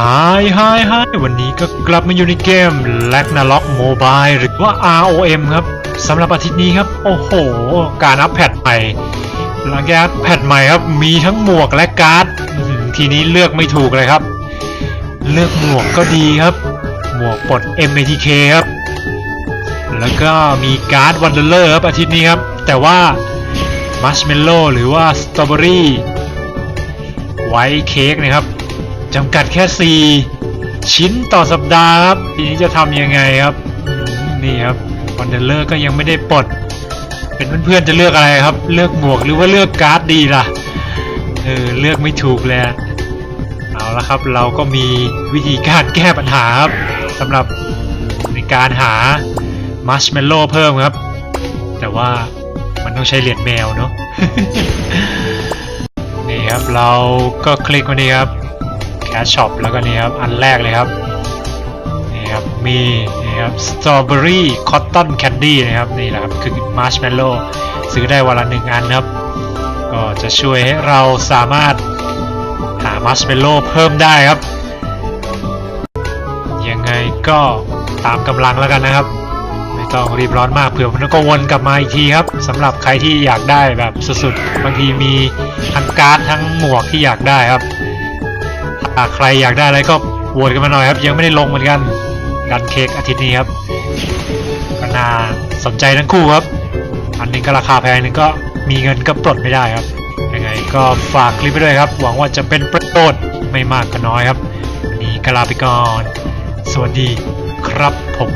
ฮายฮายฮายวันนี้ก็กลับมาอยู่ในเกม l a g n a r o k Mobile หรือว่า ROM ครับสำหรับอาทิตย์นี้ครับ โอ้โห การอัปแพทใหม่หลังจากแพทใหม่ครับ มีทั้งหมวกและการ์ด ทีนี้เลือกไม่ถูกเลยครับ เลือกหมวกก็ดีครับ หมวกปลด MATK ครับ แล้วก็มีการ์ดวันเดอร์ครับอาทิตย์นี้ครับ แต่ว่ามัชเมลโล่หรือว่าสตรอเบอรี่ไวท์เค้กนะครับ จำกัดแค่ 4 ชิ้นต่อสัปดาห์ครับทีนี้จะทำยังไงครับนี่ครับวันเดอร์เลอร์ก็ยังไม่ได้ปลด เป็นเพื่อนๆจะเลือกอะไรครับ เลือกหมวกหรือว่าเลือกการ์ดดีล่ะเออเลือกไม่ถูกเลยเอาละครับ เราก็มีวิธีการแก้ปัญหาครับสำหรับในการหามัชเมลโล่เพิ่มครับ แต่ว่ามันต้องใช้เหรียญแมวเนาะนี่ครับเราก็คลิกมานี่ครับ แคชช็อปแล้วก็นี่ครับ อันแรกเลยครับนี่ครับมีนี่ครับสตรอเบอรี่คอตตอนแคนดี้นะครับนี่แหละครับคือมาร์ชเมลโล่ซื้อได้วันละหนึ่งอันครับ ก็จะช่วยให้เราสามารถหามาร์ชเมลโล่เพิ่มได้ครับ ยังไงก็ตามกำลังแล้วกันนะครับ ไม่ต้องรีบร้อนมากเผื่อมันก็วนกลับมาอีกทีครับสำหรับใครที่อยากได้แบบสุดๆบางทีมีทั้งการ์ดทั้งหมวกที่อยากได้ครับ หากใครอยากได้อะไรก็โหวตกันมาหน่อยครับ ยังไม่ได้ลงเหมือนกันกันเค้กอาทิตย์นี้ครับก็น่าสนใจทั้งคู่ครับ อันนึงก็ราคาแพงนหนึงก็มีเงินก็ปลดไม่ได้ครับยังไงก็ฝากคลิปไปด้วยครับ หวังว่าจะเป็นประโยชน์ไม่มากก็น้อยครับวันนี้ก็ลาไปก่อน สวัสดีครับผม